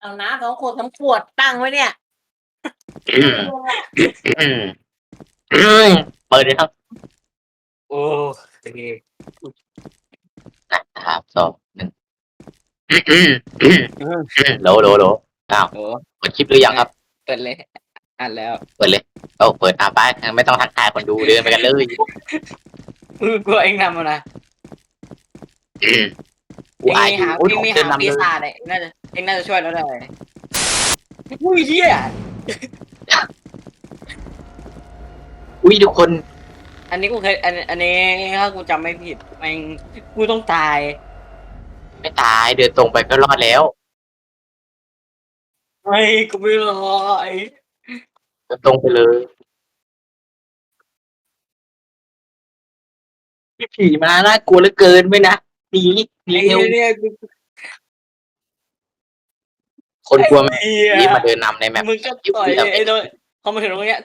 เอาน้ำสองขวดสองขวดตั้งไว้เนี่ยอืมอืมอืมเปิดเลยครับโอ้โอเคนะครับสองหนึ่งอืมอืมอืมอืมโหลโหลโหลอ้าวโอ้เปิดคลิปหรือยังครับ เปิดเลยอ่านแล้วเปิดเลยโอ้เปิดอาป้าไม่ต้องทักทายคนดูเดินไปกันเลยกูกลัวเองทำมันนะอืม เองอายมีอยู่หาอุ้ยเองผมมีเดิหานนำปีเลยศาจเนี่ยเองน่าจะเองน่าจะช่วยเราได้อุ้ยเหี้ยอุ้ยทุกคน อันนี้กูเคยอันอันนี้ถ้ากูจำไม่ผิดแม่งกูต้องตาย ไม่ตายเดินตรงไปก็รอดแล้วไม่กูไม่รอไอ้เดินตรงไปเลยพี่ผีมาน่ากลัวเหลือเกินไหมนะ หนีหนีไอ้เร็วเนี่ยกูคนกลัวไหมเหี้ยรีบมาเดินนำในแมปมึงก็ต่อยไอ้โดนพอมาถึงตรงเนี้ย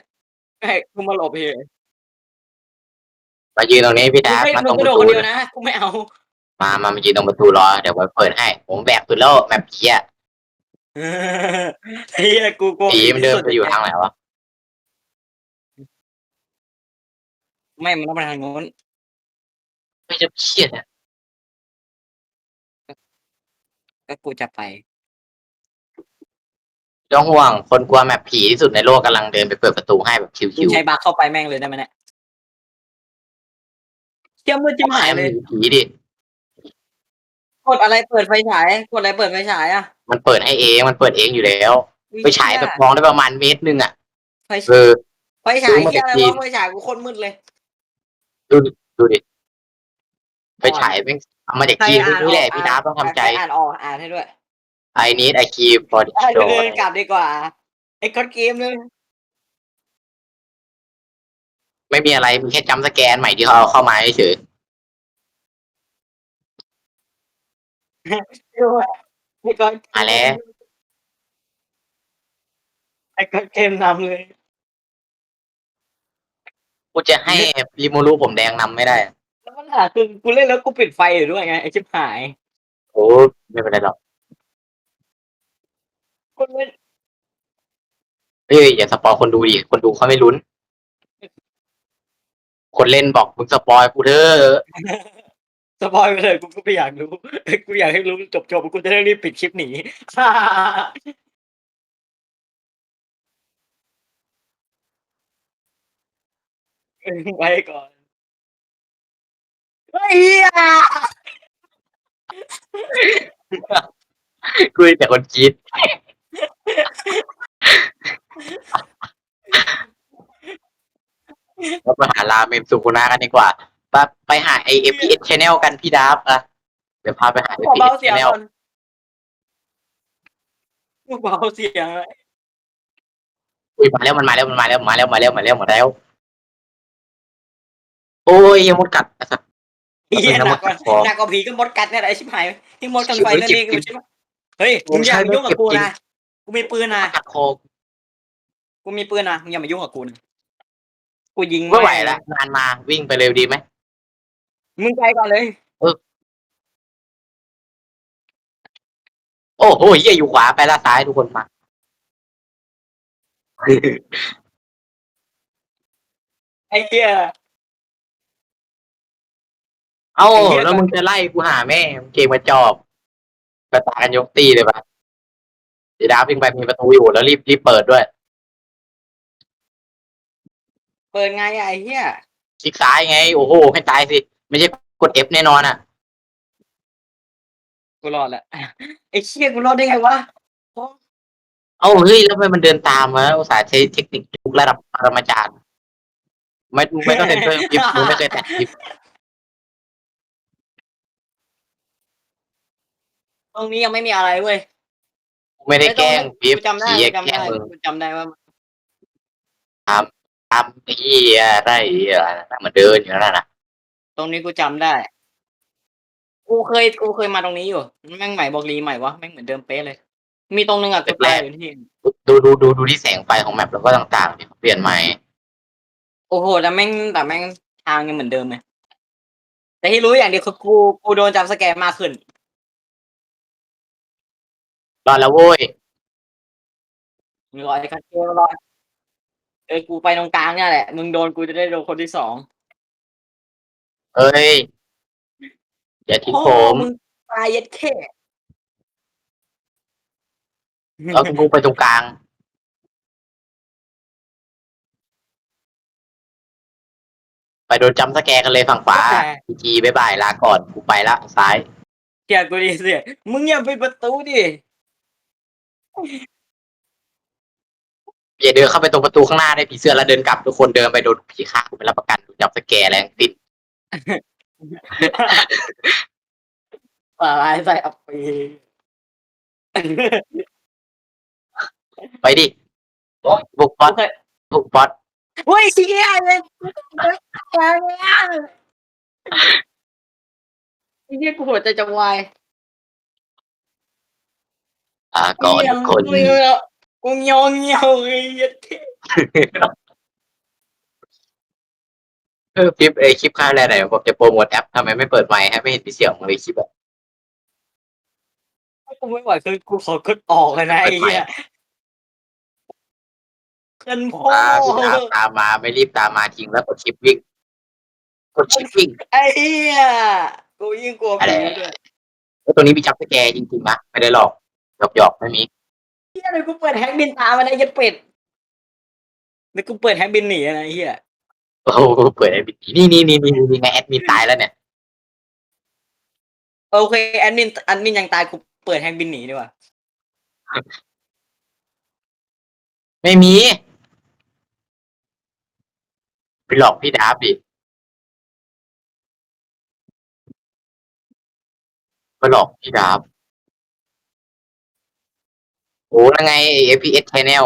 ให้กูมาหลบเฮียมายืนตรงนี้พี่ดาไม่มามึตรงงกประระโดดตูคนเดียวเลยนะกูไม่เอามามามายืนตรงประตูรอเดี๋ยวไว้เปิดให้ ผมแบกสุดแล้วแมปผีอะเฮียกูกลัวผีมันเดินไปอยู่ทางไหนวะไม่มันต้องไปทางโน้นไม่จะเครียดอะ ก็กูจะไป ต้องห่วง คนกลัวแมปผีที่สุดในโลกกำลังเดินไปเปิดประตูให้แบบชิมึงวใช้บักเข้าไปแม่งเลยได้ไหมเนี่ยเชี่ยมืดๆจิ้มหายเลยผีดิ กดอะไรเปิดไฟฉาย กดอะไรเปิดไฟฉายอะมันเปิดให้เอง มันเปิดเองอยู่แล้วไปฉายแบบมองได้ประมาณเมตรหนึงอะไฟเออไฟฉายซื้อมาเชี่ยอะไรจากจีน วะไฟฉายกูโคตรมืดเลย ดูดิ ไปฉายแม่งเอามาจากจีนนี่แหละพี่ดาต้องทำใจใครอ่านออกอ่านให้ด้วย I need a key for the อ่าน door เดินกลับดีกว่าไอ้กดเกมเลยไม่มีอะไรมีแค่จำสแกนใหม่ที่เขาเอาเข้ามาเฉยไอ้กดมาแล้วไอ้กดเกมนำเลยกูจะให้ริโมรูผมแดงนำไม่ได้แล้วปั ญหาคือกูเล่นแล้วกูปิดไฟอยู่ด้วยไงไอ้ชิบหายโอ้ไม่เป็นไรหรอกคนเล่นเฮ้ยอย่าสปอยคนดูดิคนดูเขาไม่ลุ้น คนเล่นบอกมึงสปอยกูเถอะสปอยไปเลยกูก็ไม่อยากรู้กูอยากให้รู้จบจบๆกูจะได้รีบปิดคลิปหนีไว้ก่อน เฮ้ยกูเห็นแต่คนกรีดเราไปหาราเมนสุกุนากันดีกว่า ไปไปหาไอเอพีเอชแนลกันพี่ดับอะเดี๋ยวพาไปหาเอขอพีเอเบาชเสียงแนลก่อนกูเบาเสียงเลยอุ้ยมาแล้วมันมาแล้วมันมาแล้วมาแล้วมาแล้วมาแล้วมาแล้ว โอ้ยยังมดกัดไอ้สัส เฮียหนักกว่าพอหนักกว่าผีก็มดกัดเนี่ยแหละไอ้ชิบหายที่มดกันไฟนั่นเองเก็บใช่ไหมเฮ้ยมึงอย่ามายุ่งกับกูนะกูมีปืนนะกัดคอกูมีปืนนะมึงอย่ามายุ่งกับกูนะกูยิงไม่ไหวละงานมาวิ่งไปเร็วดีไหมมึงไปก่อนเลยโอ้โหเหี้ยอยู่ขวาไปละซ้ายทุกคนมาไอ้เหี้ย เอ้าไอ้เหี้ยแล้วมึงจะไล่กูหาแม่มึงเกมมาจอบกระตายกันยกตีเลยปะเดี๋ยวดาบวิ่งไปมีประตูอยู่แล้วรีบรีบเปิดด้วย เปิดไงอะไอ้เหี้ยคลิกซ้ายไง โอ้โหให้ตายสิ ไม่ใช่กด F แน่นอนอะ กูรอดละไอ้เหี้ยกูรอดได้ไงวะเอ้าเฮ้ยแล้วทำไมมันเดินตามวะอุตส่าห์ใช้เทคนิคทุกระดับปรมาจารย์ ไม่ไม่ต้องเซ็นเซอร์คลิปมึงไม่เคยแตะคลิป ตรงนี้ยังไม่มีอะไรเว้ยไม่ได้แกล้งคลิปกูจำได้ผีกูอะจำแกล้ได้งมึงกูจำได้ว่าทำเหี้ยอะไรอะมันเดินอยู่นั่นน่ะ ตรงนี้กูจำได้ กูเคยกูเคยมาตรงนี้อยู่ แม่งใหม่บอกรีใหม่วะแม่งเหมือนเดิมเป๊ะเลย มีตรงนึงอะกูตายอยู่ที่ ดูดูดูดูที่แสงไฟของแมปแล้วก็ต่างๆที่เขาเปลี่ยนใหม่ โอ้โหแต่แม่งแต่แม่งทางยังเหมือนเดิมเลยแต่ที่รู้อย่างเดียวคือกูกูโดนจับสแกนมากขึ้น รอดแล้วโว้ยมึงรอไอ้คันเกลรอเออกูไปตรงกลางเนี่ยแหละ มึงโดนกูจะได้โดนคนที่สองเอ้ยอย่าทิ้งผมมึงตายเย็ดแค่แล้วกูไปตรงกลาง ไปโดนจำสแกร์กันเลยฝั่งขวาพีจีบายบายลาก่อนกูไปละซ้าย เกลียดกูดิเสียมึงอย่าไปดประตูดิ อย่าเดินเข้าไปตรงประตูข้างหน้าได้ผีเสื้อแล้วเดินกลับทุกคนเดินไปโดนผีฆ่ากูไปรับประกันจำสแกร์แรงติดปลาลายใส่อัปปีไปดิบุกบอสบุกบอสเฮ้ยเชี่ยเลยแกเนี่ยไอ้เหี้ยกูหัวใจจะวาย อ่าก่อนทุกคนเหี้ยกูเงียวเงียวไอ้เหี้ยเท่เออคลิปเอยคลิปค่าอะไรไหนผมจะโปรโมทแอปทำไมไม่เปิดไมค์ให้ไม่เห็นพี่เสี่ยวเลยคลิปอะกูไม่ไหวคือกูขอกดออกเลยนะไอ้เหี้ยเกินพ่อตามตามตามมาไม่รีบตามมาทิ้งแล้วกดชิปวิ่งกดชิปวิ่งไอ้เหี้ยกูยิ่งกลัวผีด้วยแล้วตัวนี้มีจับสแกร์จริงๆนะไม่ได้หลอก หยอกหยอกๆไม่มีเหี้ยเลยกูเปิดแฮกบินตามมาได้ยัดเป็ดแล้วกูเปิดแฮกบินหนีนะไอ้เหี้ยโอ้โหเปิดไอ้บิดนี่นี่นี่นี่นี่ไงแอดมินตายแล้วเนี่ยโอเคแอดมินแอดมินยังตายกูเปิดแฮกบินหนีดีกว่าไม่มีไปหลอกพี่ดาบดิไปหลอกพี่ดาบ โอ้แล้วไง FPS Channel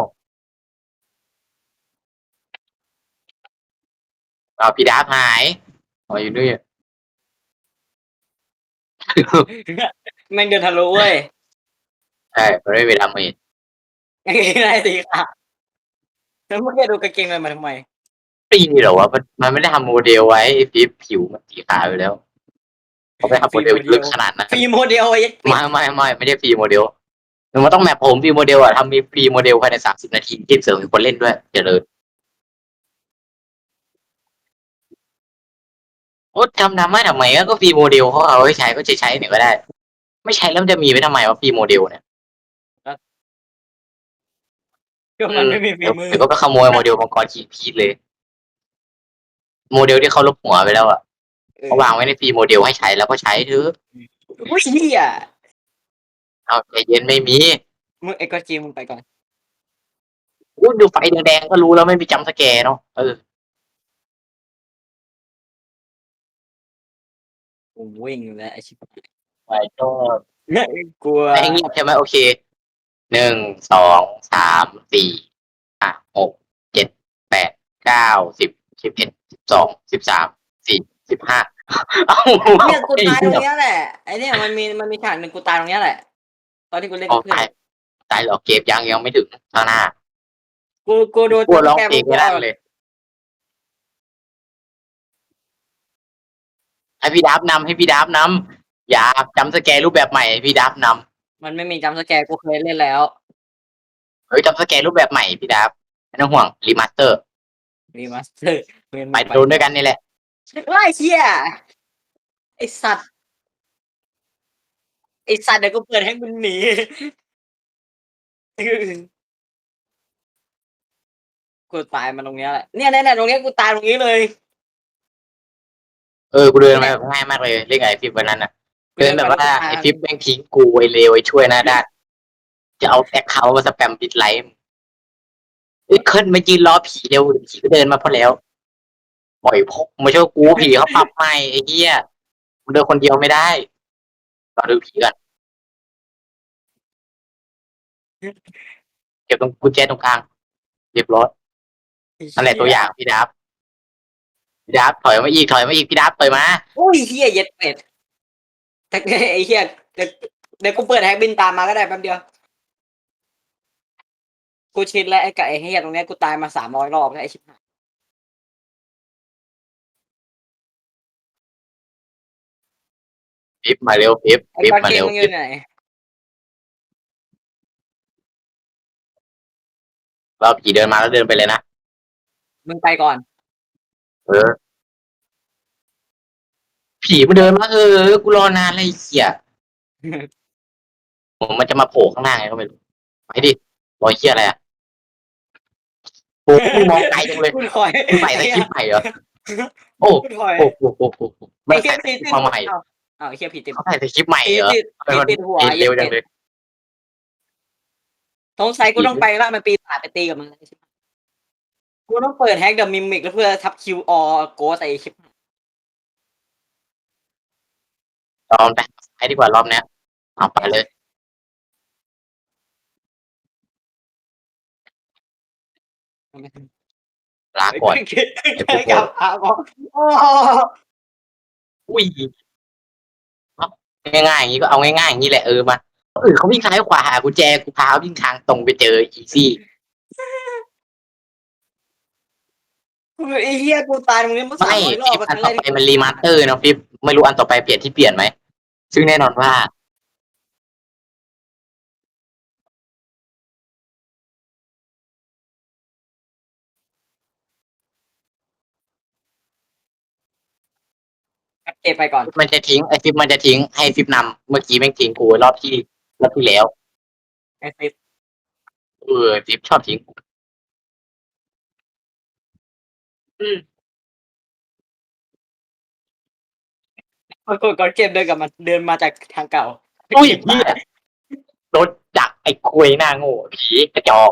เอาพี่ดาบหายอ๋ออยู่ด้วยแม่งเดินทะลุเว้ยใช่ไม่ได้ไปทำเองกางเกงในสีขาวแล้วมึงจะดูกางเกงในมาทำไมปีเหรอวะมันมันไม่ได้ทำโมเดลไว้ไอ้ฟิปผิวมันสีขาวอยู่แล้วเขาไปทำโมเดลลึกขนาดนั้นฟรีโมเดลไอ้ยัดไม่ไม่ไม่ไม่ได้ฟรีโมเดล มันต้องแมปผมฟรีโมเดลอะทำมีฟรีโมเดลภายในสามสิบนาทีที่เสริมมีคนเล่นด้วย เจริญโอ้ทำทำไม่ทำไมอะก็ฟรีโมเดลเขาเอาไว้ใช้ก็ใช้ใช้เนี่ยก็ได้ ไม่ใช้แล้วมันจะมีไว้ทำไมวะฟรีโมเดลเนี่ยก็มันไม่มีฝีเดี๋ยวมือเดี๋ยวก็ไปขโมยโมเดลมังกรขีดพีชเลย โมเดลที่เขาลบหัวไปแล้วอะเขาวางไว้ในฟรีโมเดลให้ใช้แล้วก็ใช้เถอะอุ้ยเหี้ย เอาใจเย็นไม่มีมึงไอ้ก็จีมึงไปก่อนอู้ดูไฟแดงๆก็รู้แล้วไม่มีจำสแกร์เนาะเออกูวิ่งอยู่แล้วไอ้ชิบหายไปก็กลัวให้เงียบใช่ไหมโอเคหนึ่งสองสามสี่ห้าหกเจ็ดแปดเก้าสิบสิบเอ็ดสิบสองสิบสามสี่สิบห้าเอ้าเนี่ยกูตายตรงเนี้ยแหละไอ้เนี่ยมันมีมันมีฉากหนึ่งกูตายตรงเนี้ยแหละ ตอนที่กูเล่นอ๋อกับเพื่อตายนตายเหรอเกมยังยังไม่ถึงข้างหน้ากูกูโดนกลัวร้องแกเพลงไม่ได้เลย ให้พี่ดับนำให้พี่ดับนำอย่าจำสแกร์รูปแบบใหม่ให้พี่ดับนมันไม่มีจำสแกร์กูเคยเล่นแล้วำเฮ้ยจำสแกร์รูปแบบใหม่พี่ดับไม่ต้องห่วงรีมาสเตอร์รีมาสเตอร์ไปโดนด้วยกันนี่แหละ ไอ้เหี้ยไอสัตว์ ไอสัตว์เดี๋ยวกูเปิดให้มึงหนีกูตายมาตรงเนี้ยแหละเนี่ยเนี่ยเนี่ยตรงเนี้ยกูตายตรงนี้เลย เออ กูเดินมาแบบง่ายมากเลย เรียกไงฟิปวันนั้นน่ะ เดินแบบว่าไอ้ฟิปแม่งทิ้งกูไอ้เลวไอ้ช่วยหน้าด้าน จะเอาแอคเขาท์มาสแปมปิดไลฟ์เอ้ยเคิร์นมายืนล้อผีเร็วเดี๋ยวผีก็เดินมาพอแล้ว ปล่อยพกมาช่วยกูผีเขาปรับใหม่ไอ้เหี้ยมึงเดินคนเดียวไม่ได้ รอดูผีกันเก็บตรงกุญแจตรงกลางเรียบร้อยนั่นแหละตัวอย่างพี่ดับพี่ดับถอยมาอีกถอยมาอีกพี่ดับถอยมาโอ้ยเฮียเย็ดเป็ดแต่ไอ้เฮียเดี๋ยวเดี๋ยวกูเปิดแฮกบินตามมาก็ได้แป๊บเดียว กูชินแล้วไอ้กับไอ้เฮียตรงเนี้ยกูตายมาสามร้อยรอบแล้วไอ้ชิบหาย ฟิปมาเร็วฟิปไอ้ฟิปก้อนมาเกมเร็วมึงอฟิปยู่ไหนเราผีเดินมาแล้วเดินไปเลยนะมึงไปก่อน เออ ผีมันเดินมาเออกูรอนานเลยไอ้เหี้ยผมมันจะมาโผล่ข้างหน้าไงก็ไม่รู้ไปดิรอยเหี้ยอะไรอะโอ้กูมองไกลจังเลยคุณคอยมึงใส่สคริปต์ใหม่เหรอโอ้คุณคอยโอ้โหโอ้โหโอ้โหไม่ไอ้เฮีใส่ยสคตีริปติดต์มาใหม่ อ้าว อ้าวไอ้เฮียผีติดเขาใส่สคริปต์ใหม่ผีเหรอติดทำไมมันติดหัวเร็วจังเลยสงสัยกูต้องไปละมันปีศาจไปตีกับมึงแล้วใช่ไหมกูต้องเปิดแฮกเดอะมิมิกแล้วเพื่อทับคิวออโกใส่คลิปลองไปให้ดีกว่ารอบเนี้ยเอาไปเลยลาก่อนกลับหาบอกโอ้ อุ้ยเอา ง่ายๆอย่างนี้ก็เอาง่ายๆอย่างนี้แหละเออมาเออเขาวิ่งซ้ายขวาหากุญแจกูพาวิ่งทางตรงไปเจออีซี่ไอ้เหี้ยกูตายมึงนี่มาสามไม่ร้อยรอบฟิปมาอัครั้งแรนต่อกไปที่มันรีมาสเตอร์นะฟิปไม่รู้อันต่อไปเปลี่ยนที่เปลี่ยนไหมซึ่งแน่นอนว่า เก็บไปก่อน มันจะทิ้งไอฟิปมันจะทิ้งให้ฟิปนำเมื่อกี้แม่งทิ้งกูรอบที่รอบที่แล้ว ไอ้ฟิปเออฟิปชอบทิ้งกูกดกดกดเก็บเดินกลับมาเดินมาจากทางเก่าอุ้ยเฮียรถจักรไอ้คุยหน้าโง่ผีกระจอก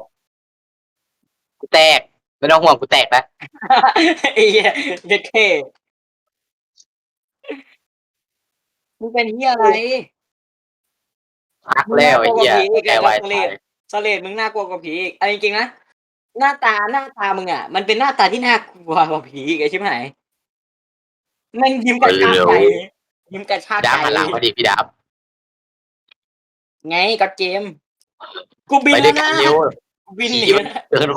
กูแตกไม่ต้องห่วงกูแตกแล้วไอ้เหี้ยเด็ดเท่ มึงเป็นเหี้ยอะไรพักแล้วไอ้เหี้ยมึงน่ากลัวกว่าผีอีกแกแล้วไวสเลดสเลดมึงน่ากลัวกว่าผีอีกเอาจริงๆนะหน้าตาหน้าตามึงอะ มันเป็นหน้าตาที่น่ากลัวกว่าผีอีกไอ้ชิบหายแม่งยิ้มกระชากใจยิ้มกระชากดับใจมาหลังพอดีพี่ดับไงก็เจมส์กูบินไปด้แล้ววยกันนะเร็วกูบินหผีนีมันเดิน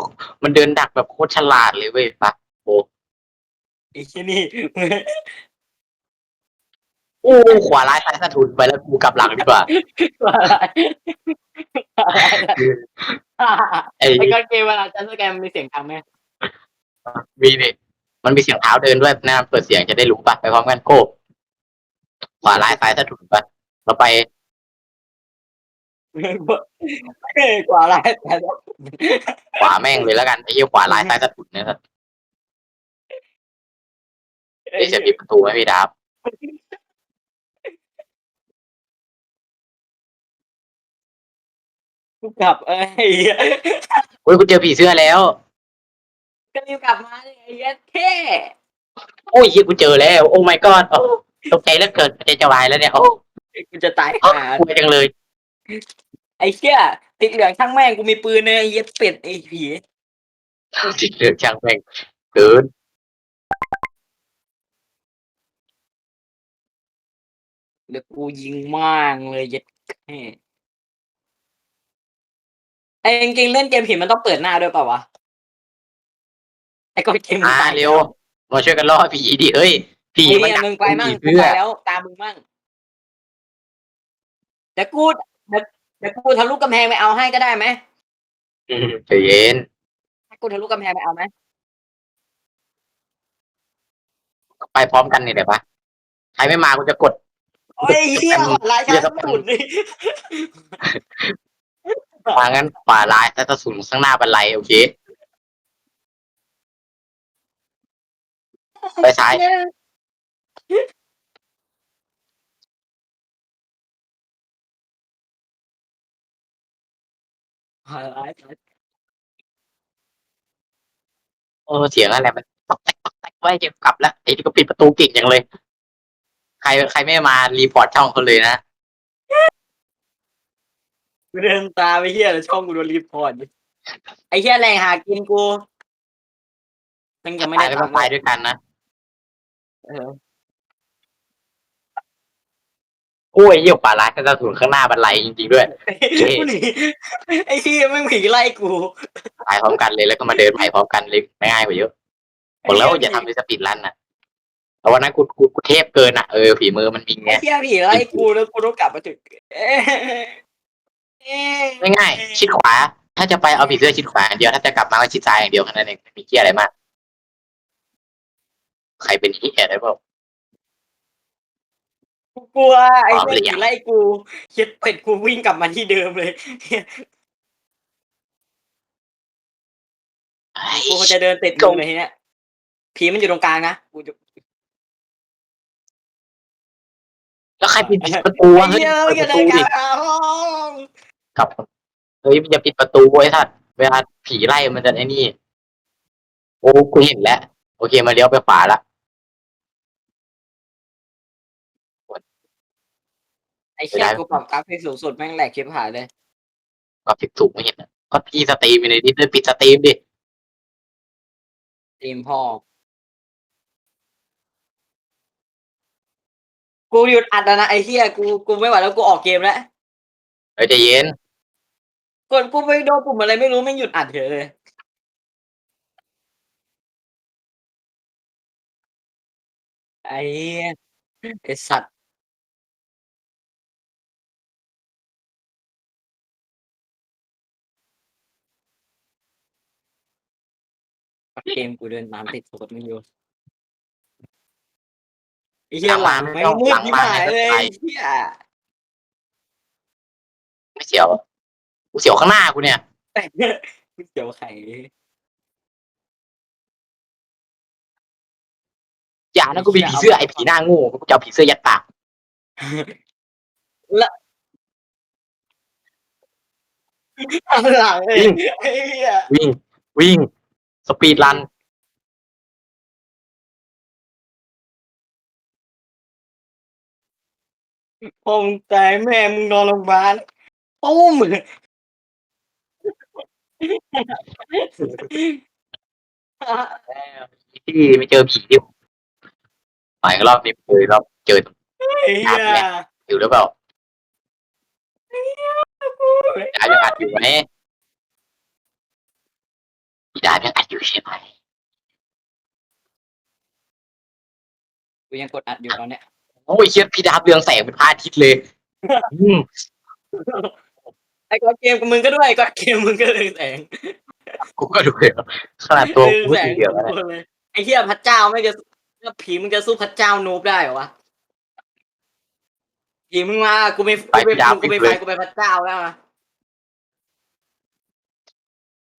มันเดินดักแบบโคตรฉลาดเลยเว้ยปะไอ้ที่นี่โอ้ขวาร้ายซ้ายสะทุนไปแล้วกูกลับหลังดีกว่าไอ้ไอ้ก็เกมเวลาจันสแกมมีเสียงดังไหมมีดิมันมีเสียงเท้าเดินด้วยนะเปิดเสียงจะได้รู้ปะไปพร้อมกันโก้ขวาร้ายซ้ายสะทุนปะเราไปเอ้ยกว่าอะไรแต่ขวาแม่งเลยแล้วกันไอ้เหี้ยขวาร้ายซ้ายสะทุนเนี่ยครับเดี๋ยวจะปิดประตูให้พี่ดับ กูกลับเอ้ยเฮ้ยกูเจอผีเสื้อแล้ว ก็รีบกลับมาเลยไอ้เหี้ยเท่โอ้ยเหี้ยกูเจอแล้ว โอ้ my god โอ้ตกใจแล้วเกิดใจจะวายแล้วเนี่ย โอ้กูจะตายโอ้หา กลัวจังเลย ไอ้เชี่ยติดเหลืองช่างแม่งกูมีปืนเลยไอ้เหี้ยเป็ดไอ้ผีจิตเลือกช่างแม่งเกินเดี๋ยวกูยิงม่างเลยเย็ดแค่ ไอ้จริงๆเล่นเกมผีมันต้องเปิดหน้าด้วยเปล่าวะไอ้ก็เกมมึงอ่าตายเร็วมาช่วยกันล่อผีดิเฮ้ยผีไอ้มันเนี่ยดักมึงไปมั่งผีกูเสื้อไปแล้ว ตามมึงมั่งเดี๋ยวกูเดี๋ยวเดี๋ยวกูทะลุกำแพงไปเอาให้ก็ได้ไหมอืมใจเย็นให้กูทะลุกำแพงไปเอาไหมไปพร้อมกันนี่เดี๋ยวปะใครไม่มากูจะกด โอ้ยเหี้ยหลายชั้นสุด ดิมางั้นขวาร้ายแล้วจะสูงข้างหน้าบันไลโอเค ไปซ้ายหลายชั้เออเสียงอะไรมันตอกแตกตอกแตกไว้จะกลับแล้วไอ้ที่ก็ปิดประตูเก่งจังเลย ใครใครไม่มารีพอร์ตช่องเขาเลยนะ กูเดินตามไปเหี้ยแล้วช่องกูโดนรีพอร์ตดิไอ้เหี้ยแรงหากินกูมันยังไม่ตายได้ก็ตัต้องงค์ตายด้วยกันนะเออโอ้ยเยี่ยวขวาร้ายก็จะสูงข้างหน้าบันไลจริงๆด้วยเท่กูหนีไอ้เหี้ยแม่งผีไล่กูตายพร้อมกันเลยแล้วก็มาเดินใหม่พร้อมกันเลยง่ายกว่าเยอะบอกแล้วอย่าทำเป็นสปีดรันนะแต่วันนั้นกูกูกูเทพเกินอะเออฝีมือมันมีไงไอ้เหี้ยผีไล่กูแล้วกูต้องกลับมาถึงเอ๊ะเอ๊ะ ง่ายๆชิดขวาแทถ้าจะไปเอาผีเสื้อชิดขวาอย่างเดียวถ้าจะกลับมาก็ชิดซ้ายอย่างเดียวแค่นั้นเองไม่มีเกียอะไรมาก ใครเป็นเฮียได้เปล่ากูกลัวไอ้อ๋อเหี้ยไม่อยากผีไล่กูเช็ดเป็ดกูวิ่งกลับมาที่เดิมเลยกูจะเดินติดมึงเลยทีเนี้ยผีมันอยู่ตรงกลางนะกูจะแล้วใครปิดประตูวะไอ้เฮ้ยเหี้ยเปิมึดงปจะระเดิตูนกลางดิ ห้องกลับเฮ้ยอย่าปิดประตูไว้สัตว์เวลาผีไล่มันจะไอ้นี่ โอ้กูเห็นแล้ว โอเคมาเลี้ยวไปขวาละไอ้เชี่ยกูปรับกราฟิกสูงสุดแม่งแหลกคลิปหายเลยก็ผิดถูกไม่เห็นอะก็พี่สตรีมอยู่ในนี้ปิดสตรีมดิทีมพ่อกูหยุดอัดแล้วนะไอ้เหี้ยกูกูไม่ไหวแล้วกูออกเกมแล้วเฮ้ยใจเย็น กดกูไปโดนปุ่มอะไรไม่รู้แม่งหยุดอัดเฉยเลยไอ้เหี้ยไอ้สัตว์เกมกูเดินตามติดโคตรไม่อยู่ไอ้เหี้ยหลังไม่งมืดที่หายเลยไอ้เหี้ย ไม่เสียวอะ กูเสียวข้างหน้ากูเนี่ยเดี๋ยวไข่อย่านะกูมีผีเสื้อไอ้ผีหน้าโงูกูจะเอาผีเสื้อยัดปากหลังเลยไอ้เหี้ยวิ่ง วิ่ง สปีดรันพงตายแม่มึงนอนโรงพยาบาลตุ้ม ที่ไม่เจอผีที่หมายรอบนี้เลยรอบเจอไอ้เหี้ยอยู่หรือเปล่าดาบยังอัดอยู่ไหมพี่ดาบยังอัดอยู่ใช่ไหมกูยังกดอัดอยู่ตอนเนี้ยโอ้ยเชียพี่ดาบเรืองแสงเป็นพระอาทิตย์เลยอืม ไอ้กอดเกมกับมึงก็ด้วยไอ้กอดเกมมึงก็เลยแสงกูก็ดูเลยขนาดตัวกูแสสีงเหลืองแล้วเลยไอ้เหี้ยพระเจ้าไม่จะแล้วผีมึงจะสู้พระเจ้านูบได้เหรอวะผีมึงมากูไม่กูไม่กูไม่ไปกูไปพระเจ้าแล้วนะ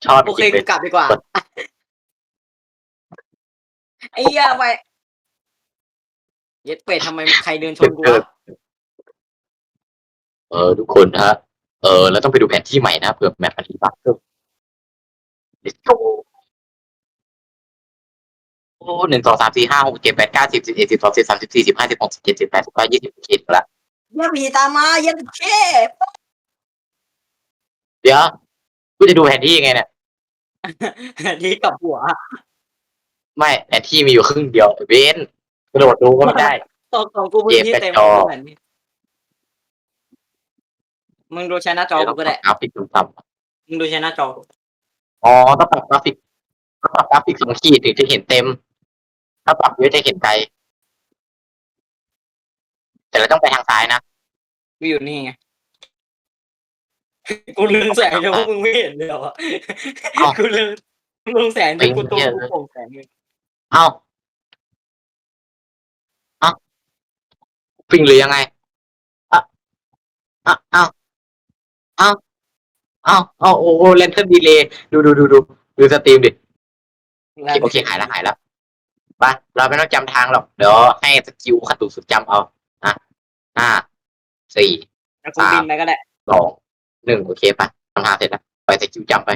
ชอบโอเคจริงเลกูยกลับดีกว่าไอ้เหี้ยไปเย็ดเป็ดทำไมใครเดินชนกูวะเออทุกคนฮะ เออแล้วต้องไปดูแผนที่ใหม่นะเผื่อแมปมันรีบักเพิ่มโอ้หนึ่งสองสามสี่ห้าหกเจ็ดแปดเก้าสิบสิบเอ็ดสิบสองสิบสามสิบสี่สิบห้าสิบหกสิบเจ็ดสิบแปดสิบเก้ายี่สิบคิดละเหี้ยผีตามมาเย็ดเช่เดี๋ยวกูจะดูแผนที่ยังไงเนี่ยนี่กับหัว ไม่แผนที่มีอยู่ครึ่งเดียวเว้นกระโดดดูก็ไม่ได้ตอกของกูพื้นที่เต็มเกมกระจอกเลย มึงดูใช้หน้าจอกูก็ได้กราฟิกต่มึงดูใช้หน้าจอกูำอ๋อต้องปรับกราฟิกต้องปรับกราฟิกสองขีดถึงจะเห็นเต็ม ถ้าปรับเยอะจะเห็นไกล แต่เราต้องไปทางซ้ายนะ กูอยู่นี่ไงกูเลืองแสงเลยว่ามึงไม่เห็นเลยเหรอวะเอ้ากูเลืองเลืองแสงจนกูตัวไอ้เหี้ยกูโปร่งแสงเลยเอ้าเอ้าฟิงหรือยังไงอะอะเอ้าเอ้าเอ้าเอ้าโอ้โหเลนเทอร์ดีเลยดูดูดูดูดูสตรีมดิ โอเคหายแล้วหายแล้วไปเราไม่ต้องจำทางหรอก เดี๋ยวให้สกิลขัดตุกสุดจำเอาอะห้าสี่แล้วกูบินไปก็ได้สองหนึ่งโอเคปะทำทางเสร็จแล้วปล่อยสกิลจำไป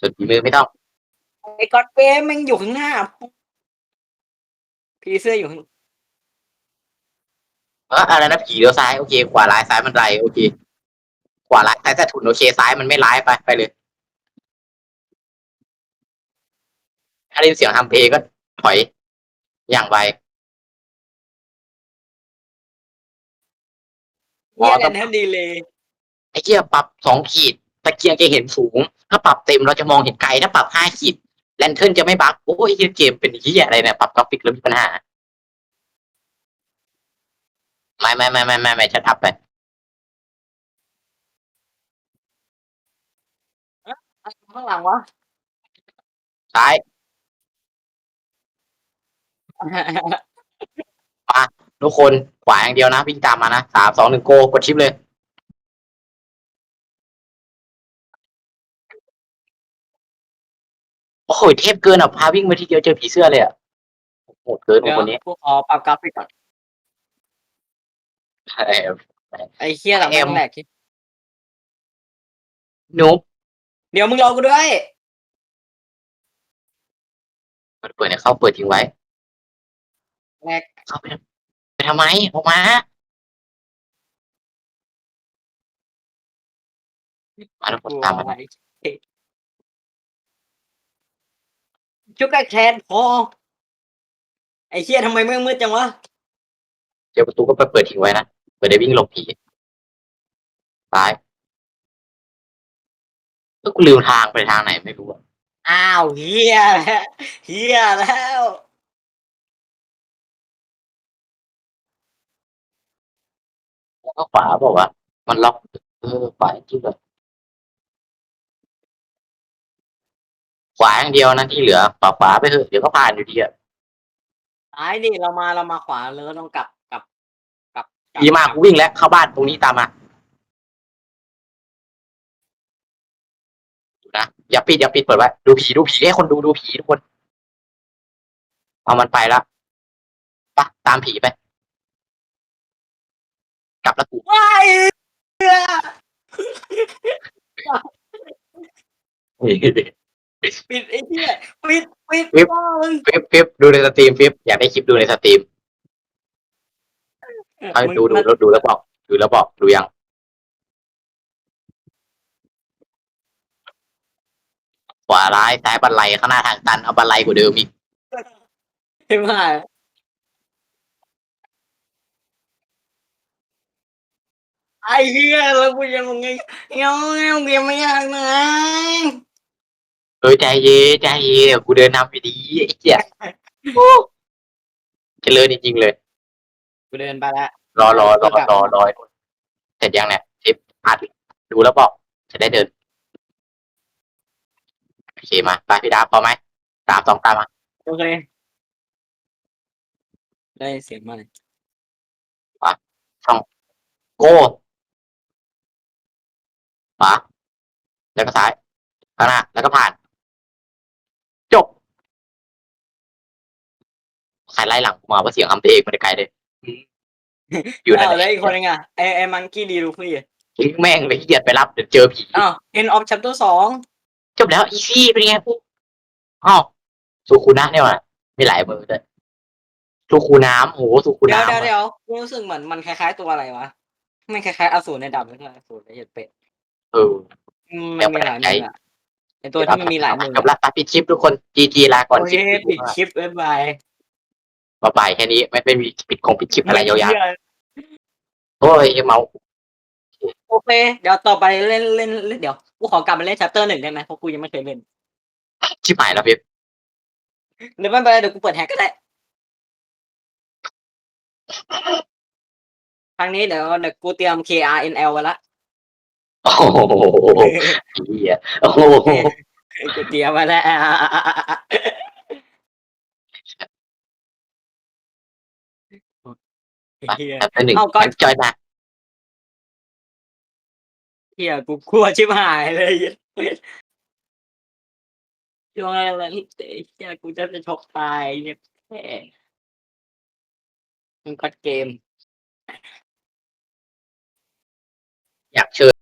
ส่วนฝีมือไม่ต้องไอ้ก๊อตเป้แม่งอยู่ข้างหน้าพี่เสื้ออยู่ข้างเอออะไรนะผีเลี้ยวซ้ายโอเคขวาร้ายซ้ายมันไรโอเค ขวาร้ายซ้ายแต่ถุนโอเคซ้ายมันไม่ร้ายไปไปเลย ถ้าได้ยินเสียงทำเพลงก็ถอยอย่างไวเหี้ยแลนทันดีเลยไอ้เหี้ยปรับสองขีดตะเกียงจะเห็นสูง ถ้าปรับเต็มเราจะมองเห็นไกลถ้าปรับห้าขีดแลนเทิร์นจะไม่บักโอ้ยเหี้ยเกมเป็นเหี้ยอะไรเนี่ยปรับกราฟิกแล้วมีปัญหา ไม่ไม่ไม่ไม่ไม่ไม่ชัดอัพไป ข้างหลังวะซ้ายทุกคนขวาอย่างเดียวนะวิ่งตามมานะสามสองหนึ่งโกกดชิปเลย โอ้โหเทพเกินอะพาวิ่งมาทีเดียวเจอผีเสื้อเลยอะโหดเกินเดี๋ยวคนนี้กูขอปรับกราฟิกก่อนเออไอ้เฮียหลังเอ็มแรกนุ๊บ เดี๋ยวมึงรอกูด้วย เปิดเปิดเนี่ยเขาเปิดทิ้งไว้แรก เข้าไปไปทำไมออกมามาแล้วกกูดตามมาอะไรชุบแรกแทนพอ ไอ้เฮียทำไมมืดมืดจังวะเจอประตูก็ไปเปิดทิ้งไว้นะเปิดได้วิ่งหลบผีซ้าย เออกูลืมทางไปทางไหนไม่รู้อะอ้าวเฮียแล้วเฮียแล้วแล้วก็ขวาบอกว่า มันล็อกเออขวาจริงแบบขวาอย่างเดียวนะที่เหลือขวาขวาไปเถอะเดี๋ยวก็ผ่านอยู่ดีอะซ้ายดิเรามาเรามาขวาเลยก็ต้องกลับกลับกลับกลับ ดีมากกูวิ่งแล้วเข้าบ้านตรงนี้ตามมา ดูนะอย่าปิดอย่าปิดเปิดไว้ดูผีดูผีให้คนดูดูผีทุกคนเอามันไปแล้วปะตามผีไป กลับแล้วกูว้ายเหี้ยปิดไอ้เหี้ยปิดปิดวิบบ้ามึงฟิปฟิปดูในสตรีมฟิปอยากได้คลิปดูในสตรีมเอาดูดูแล้วดูแล้วบอกดูแล้วบอกดูยัง ขวาร้ายซ้ายบันไลข้างหน้าทางตันเอาบันไลกว่าเดิมอีกใช่ไหมไอ้เหี้ยแล้วกูยังไงเงี้ยเงี้ยเงี้ยไม่อยากนะเออใจเย็นใจเย็นเดี๋ยวกูเดินนำไปดีไอ้เหี้ยโอ้เจริญจริงๆเลย กูเดินไปแล้วรอรอรอรอรอเสร็จยังเนี่ยทิปอัดดูแล้วบอกจะได้เดิน โอเคมาไปพี่ดาพอไหมสามสองตามมาโอเค ได้เสียงมาเลยโก้ขวาแล้วก็ซ้ายข้างหน้าแล้วก็ผ่าน จบใครไล่หลังกูมาว่าเสียงคำตัวเองมันไกลเลยอืมอยู่นั่นอ้าวแหแล้วละอีกคนนึงอะไอ้ไอ้มังกี้ดีลูฟี่ทิ้งแม่งเลยเกียดไปรับเดี๋ยวเจอผีอ้าว end of chapter สอง จบแล้วอีซี่เป็นไงปุ๊บอ้าวสุคูนะเนี่ยว่ะมีหลายมือด้วยสุคูน้ำโอ้โหสุคูเดี๋ยวน้ำเดี๋ยวอะเดี๋ยวกูรู้สึกเหมือนมันคล้ายๆตัวอะไรวะมันคล้ายๆอสูรในดำไม่ใช่อสูรในเห็ดเป็ดเออ อืมมันมีหลายมืออะไอตัวที่มันมีหลายมือจบละปิดคลิปทุกคนจีจีลาก่อนโอคเคลิปปิดคลิปบ๊ายบายบ๊ายบายแค่นี้ไม่ไม่มีปิดคงปิดคลิปอะไรยาวๆ โอ้ยเมา โอเค เดี๋ยวต่อไปเล่นเล่นเล่นเดี๋ยวกูขอกลับมาเล่น chapter หนึ่งได้ไหมเพราะกูยังไม่เคยเล่นชิบหายแล้วพี่เดี๋ยวไม่เป็นไรเดี๋ยวกูเปิดแฮกก็ได้ครั้งนี้เดี๋ยวเดี๋ยวกูเตรียม KRNL ไว้ละโอ้โหเหี้ยโอ้โหกูเตรียมไว้แล้วเฮียแป๊บนึงเอาก่อนจอยมา เฮียกูกลัวชิบหายเลยช่วงอะไรเฮียกูจะจะชกตายเนี่ยแค่มันก็เกม อยากเชิญ